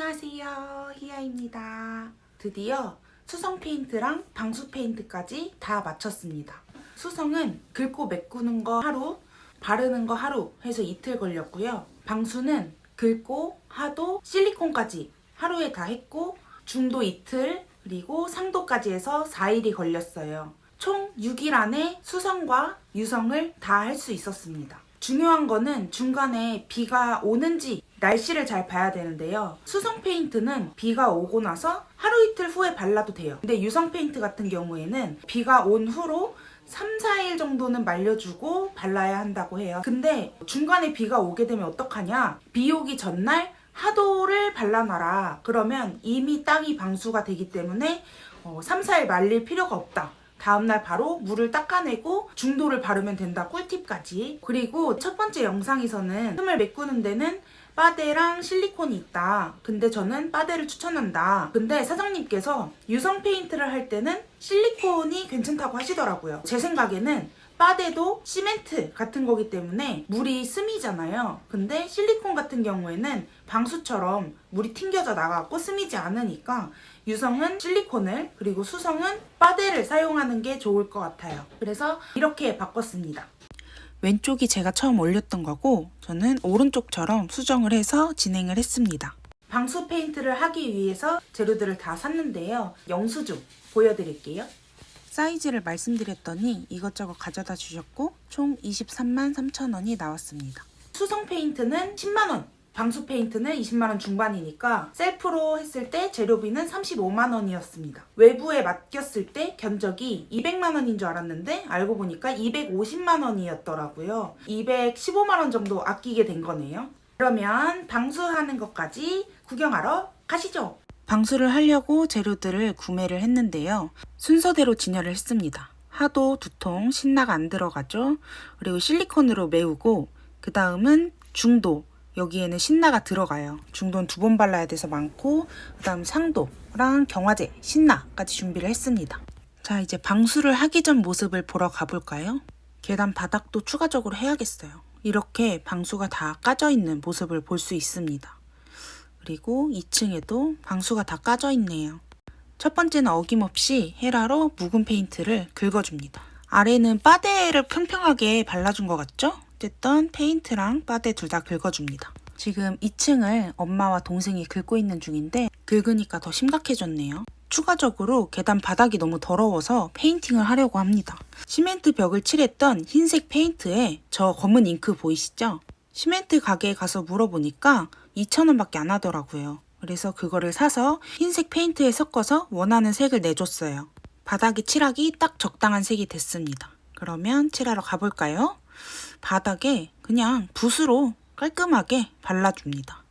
안녕하세요. 희아입니다. 드디어 수성 페인트랑 방수 페인트까지 다 마쳤습니다. 수성은 긁고 메꾸는 거 하루, 바르는 거 하루 해서 이틀 걸렸고요. 방수는 긁고 하도 실리콘까지 하루에 다 했고 중도 이틀 그리고 상도까지 해서 4일이 걸렸어요. 총 6일 안에 수성과 유성을 다 할 수 있었습니다. 중요한 거는 중간에 비가 오는지 날씨를 잘 봐야 되는데요. 수성 페인트는 비가 오고 나서 하루 이틀 후에 발라도 돼요. 근데 유성 페인트 같은 경우에는 비가 온 후로 3, 4일 정도는 말려주고 발라야 한다고 해요. 근데 중간에 비가 오게 되면 어떡하냐? 비 오기 전날 하도를 발라놔라. 그러면 이미 땅이 방수가 되기 때문에 어, 3, 4일 말릴 필요가 없다. 다음날 바로 물을 닦아내고 중도를 바르면 된다 꿀팁까지 그리고 첫 번째 영상에서는 틈을 메꾸는 데는 빠데랑 실리콘이 있다 근데 저는 빠데를 추천한다 근데 사장님께서 유성 페인트를 할 때는 실리콘이 괜찮다고 하시더라고요 제 생각에는 빠데도 시멘트 같은 거기 때문에 물이 스미잖아요. 근데 실리콘 같은 경우에는 방수처럼 물이 튕겨져 나가고 스미지 않으니까 유성은 실리콘을 그리고 수성은 빠데를 사용하는 게 좋을 것 같아요. 그래서 이렇게 바꿨습니다. 왼쪽이 제가 처음 올렸던 거고 저는 오른쪽처럼 수정을 해서 진행을 했습니다. 방수 페인트를 하기 위해서 재료들을 다 샀는데요. 영수증 보여드릴게요. 사이즈를 말씀드렸더니 이것저것 가져다 주셨고 총 23만 3천 원이 나왔습니다. 수성 페인트는 10만 원, 방수 페인트는 20만 원 중반이니까 셀프로 했을 때 재료비는 35만 원이었습니다. 외부에 맡겼을 때 견적이 200만 원인 줄 알았는데 알고 보니까 250만 원이었더라고요. 215만 원 정도 아끼게 된 거네요. 그러면 방수하는 것까지 구경하러 가시죠. 방수를 하려고 재료들을 구매를 했는데요. 순서대로 진열을 했습니다. 하도 두통 신나가 안 들어가죠. 그리고 실리콘으로 메우고 그 다음은 중도 여기에는 신나가 들어가요. 중도는 두번 발라야 돼서 많고 그 다음 상도랑 경화제 신나까지 준비를 했습니다. 자 이제 방수를 하기 전 모습을 보러 가볼까요? 계단 바닥도 추가적으로 해야겠어요. 이렇게 방수가 다 까져 있는 모습을 볼 수 있습니다. 그리고 2층에도 방수가 다 까져 있네요. 첫 번째는 어김없이 헤라로 묵은 페인트를 긁어줍니다. 아래는 빠데를 평평하게 발라준 것 같죠? 어쨌든 페인트랑 빠데 둘 다 긁어줍니다. 지금 2층을 엄마와 동생이 긁고 있는 중인데 긁으니까 더 심각해졌네요. 추가적으로 계단 바닥이 너무 더러워서 페인팅을 하려고 합니다. 시멘트 벽을 칠했던 흰색 페인트에 저 검은 잉크 보이시죠? 시멘트 가게에 가서 물어보니까 2,000원밖에 안 하더라고요. 그래서 그거를 사서 흰색 페인트에 섞어서 원하는 색을 내줬어요. 바닥에 칠하기 딱 적당한 색이 됐습니다. 그러면 칠하러 가볼까요? 바닥에 그냥 붓으로 깔끔하게 발라줍니다.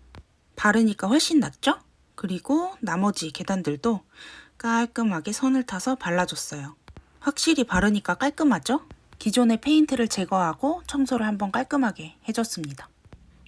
바르니까 훨씬 낫죠? 그리고 나머지 계단들도 깔끔하게 선을 타서 발라줬어요. 확실히 바르니까 깔끔하죠? 기존의 페인트를 제거하고 청소를 한번 깔끔하게 해줬습니다.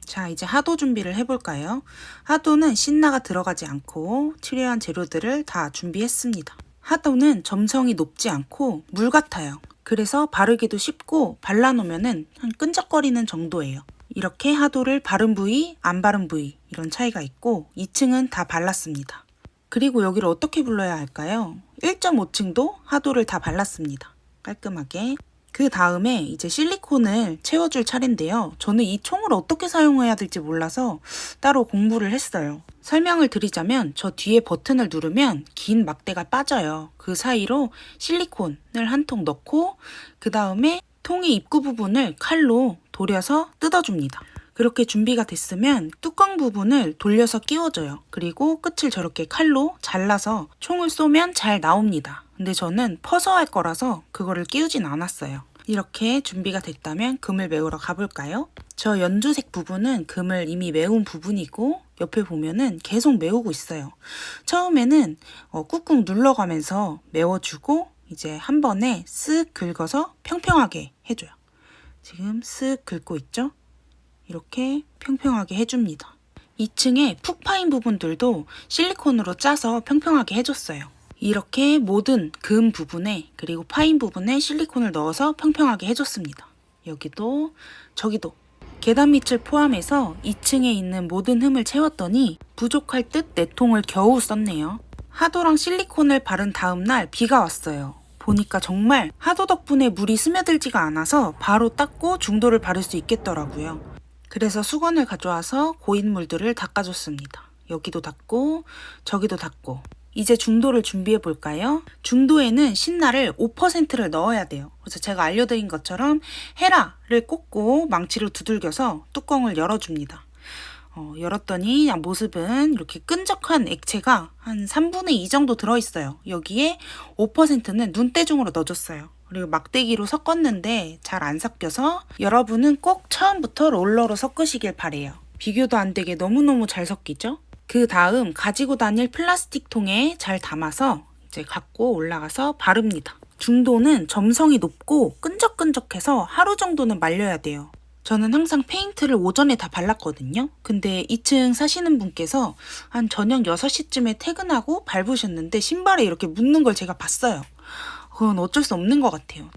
자, 이제 하도 준비를 해볼까요? 하도는 신나가 들어가지 않고 필요한 재료들을 다 준비했습니다. 하도는 점성이 높지 않고 물 같아요. 그래서 바르기도 쉽고 발라놓으면 한 끈적거리는 정도예요. 이렇게 하도를 바른 부위, 안 바른 부위 이런 차이가 있고 2층은 다 발랐습니다. 그리고 여기를 어떻게 불러야 할까요? 1.5층도 하도를 다 발랐습니다. 깔끔하게. 그 다음에 이제 실리콘을 채워줄 차례인데요. 저는 이 총을 어떻게 사용해야 될지 몰라서 따로 공부를 했어요. 설명을 드리자면 저 뒤에 버튼을 누르면 긴 막대가 빠져요. 그 사이로 실리콘을 한 통 넣고 그 다음에 통의 입구 부분을 칼로 돌려서 뜯어줍니다. 그렇게 준비가 됐으면 뚜껑 부분을 돌려서 끼워줘요. 그리고 끝을 저렇게 칼로 잘라서 총을 쏘면 잘 나옵니다. 근데 저는 퍼서 할 거라서 그거를 끼우진 않았어요. 이렇게 준비가 됐다면 금을 메우러 가볼까요? 저 연두색 부분은 금을 이미 메운 부분이고 옆에 보면은 계속 메우고 있어요. 처음에는 어, 꾹꾹 눌러가면서 메워주고 이제 한 번에 쓱 긁어서 평평하게 해줘요. 지금 쓱 긁고 있죠? 이렇게 평평하게 해줍니다. 2층에 푹 파인 부분들도 실리콘으로 짜서 평평하게 해줬어요. 이렇게 모든 금 부분에 그리고 파인 부분에 실리콘을 넣어서 평평하게 해줬습니다. 여기도 저기도 계단 밑을 포함해서 2층에 있는 모든 흠을 채웠더니 부족할 듯 네 통을 겨우 썼네요. 하도랑 실리콘을 바른 다음날 비가 왔어요. 보니까 정말 하도 덕분에 물이 스며들지가 않아서 바로 닦고 중도를 바를 수 있겠더라고요. 그래서 수건을 가져와서 고인 물들을 닦아줬습니다. 여기도 닦고 저기도 닦고 이제 중도를 준비해 볼까요? 중도에는 신나를 5%를 넣어야 돼요. 그래서 제가 알려드린 것처럼 헤라를 꽂고 망치로 두들겨서 뚜껑을 열어줍니다. 어, 열었더니 모습은 이렇게 끈적한 액체가 한 3분의 2 정도 들어있어요. 여기에 5%는 눈대중으로 넣어줬어요. 그리고 막대기로 섞었는데 잘 안 섞여서 여러분은 꼭 처음부터 롤러로 섞으시길 바래요. 비교도 안 되게 너무너무 잘 섞이죠? 그 다음 가지고 다닐 플라스틱 통에 잘 담아서 이제 갖고 올라가서 바릅니다. 중도는 점성이 높고 끈적끈적해서 하루 정도는 말려야 돼요. 저는 항상 페인트를 오전에 다 발랐거든요. 근데 2층 사시는 분께서 한 저녁 6시쯤에 퇴근하고 밟으셨는데 신발에 이렇게 묻는 걸 제가 봤어요. 그건 어쩔 수 없는 것 같아요.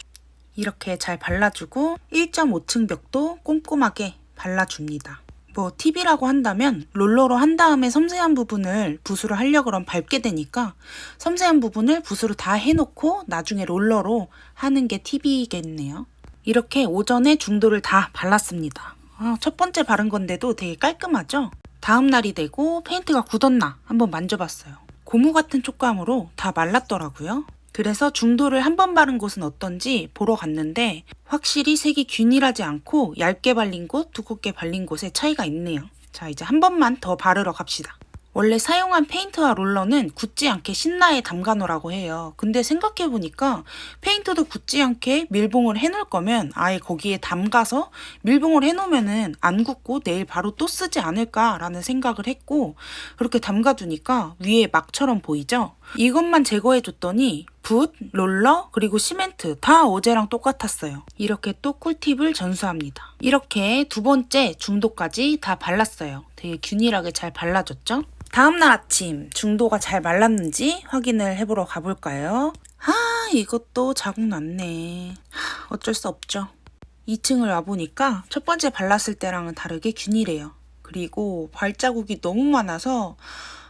이렇게 잘 발라주고 1.5층 벽도 꼼꼼하게 발라줍니다. 뭐 팁이라고 한다면 롤러로 한 다음에 섬세한 부분을 붓으로 하려 그럼 밟게 되니까 섬세한 부분을 붓으로 다 해놓고 나중에 롤러로 하는 게 팁이겠네요. 이렇게 오전에 중도를 다 발랐습니다. 아, 첫 번째 바른 건데도 되게 깔끔하죠? 다음 날이 되고 페인트가 굳었나 한번 만져봤어요. 고무 같은 촉감으로 다 말랐더라고요. 그래서 중도를 한 번 바른 곳은 어떤지 보러 갔는데 확실히 색이 균일하지 않고 얇게 발린 곳, 두껍게 발린 곳에 차이가 있네요. 자, 이제 한 번만 더 바르러 갑시다. 원래 사용한 페인트와 롤러는 굳지 않게 신라에 담가 놓으라고 해요. 근데 생각해보니까 페인트도 굳지 않게 밀봉을 해놓을 거면 아예 거기에 담가서 밀봉을 해놓으면은 안 굳고 내일 바로 또 쓰지 않을까라는 생각을 했고 그렇게 담가두니까 위에 막처럼 보이죠? 이것만 제거해줬더니 붓, 롤러, 그리고 시멘트 다 어제랑 똑같았어요. 이렇게 또 꿀팁을 전수합니다. 이렇게 두 번째 중도까지 다 발랐어요. 되게 균일하게 잘 발라졌죠? 다음날 아침 중도가 잘 말랐는지 확인을 해보러 가볼까요? 아 이것도 자국 났네. 하, 어쩔 수 없죠. 2층을 와보니까 첫 번째 발랐을 때랑은 다르게 균일해요. 그리고 발자국이 너무 많아서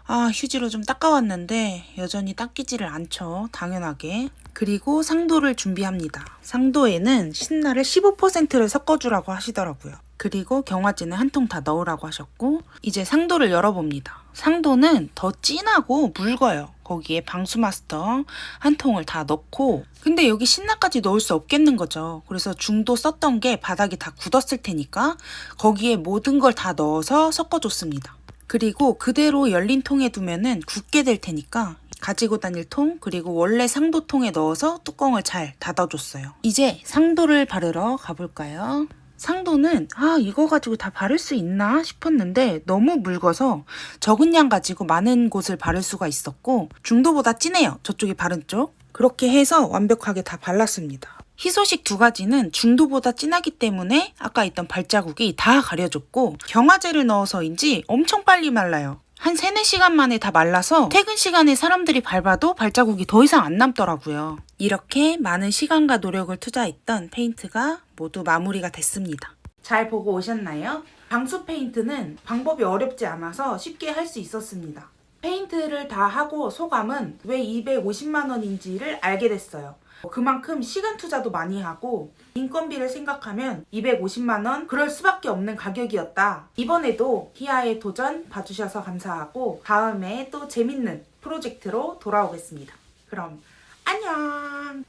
아, 휴지로 좀 닦아왔는데 여전히 닦이지를 않죠. 당연하게. 그리고 상도를 준비합니다. 상도에는 신나를 15%를 섞어주라고 하시더라고요. 그리고 경화지는 한통 다 넣으라고 하셨고 이제 상도를 열어봅니다. 상도는 더 진하고 묽어요. 거기에 방수 마스터 한 통을 다 넣고 근데 여기 신나까지 넣을 수 없겠는 거죠. 그래서 중도 썼던 게 바닥이 다 굳었을 테니까 거기에 모든 걸 다 넣어서 섞어줬습니다. 그리고 그대로 열린 통에 두면은 굳게 될 테니까 가지고 다닐 통 그리고 원래 상도통에 넣어서 뚜껑을 잘 닫아줬어요. 이제 상도를 바르러 가볼까요? 상도는 아 이거 가지고 다 바를 수 있나 싶었는데 너무 묽어서 적은 양 가지고 많은 곳을 바를 수가 있었고 중도보다 진해요. 저쪽이 바른 쪽. 그렇게 해서 완벽하게 다 발랐습니다. 희소식 두 가지는 중도보다 진하기 때문에 아까 있던 발자국이 다 가려졌고 경화제를 넣어서인지 엄청 빨리 말라요. 한 3, 4시간 만에 다 말라서 퇴근 시간에 사람들이 밟아도 발자국이 더 이상 안 남더라고요. 이렇게 많은 시간과 노력을 투자했던 페인트가 모두 마무리가 됐습니다. 잘 보고 오셨나요? 방수 페인트는 방법이 어렵지 않아서 쉽게 할 수 있었습니다. 페인트를 다 하고 소감은 왜 250만 원인지를 알게 됐어요. 그만큼 시간 투자도 많이 하고 인건비를 생각하면 250만 원 그럴 수밖에 없는 가격이었다. 이번에도 히아의 도전 봐주셔서 감사하고 다음에 또 재밌는 프로젝트로 돌아오겠습니다. 그럼 안녕.